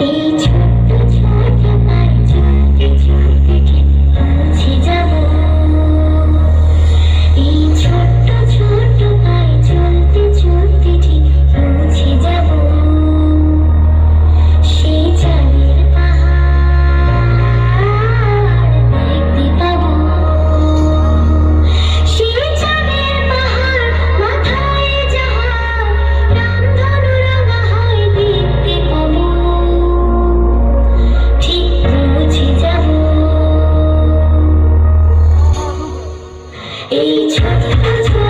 一切 each other.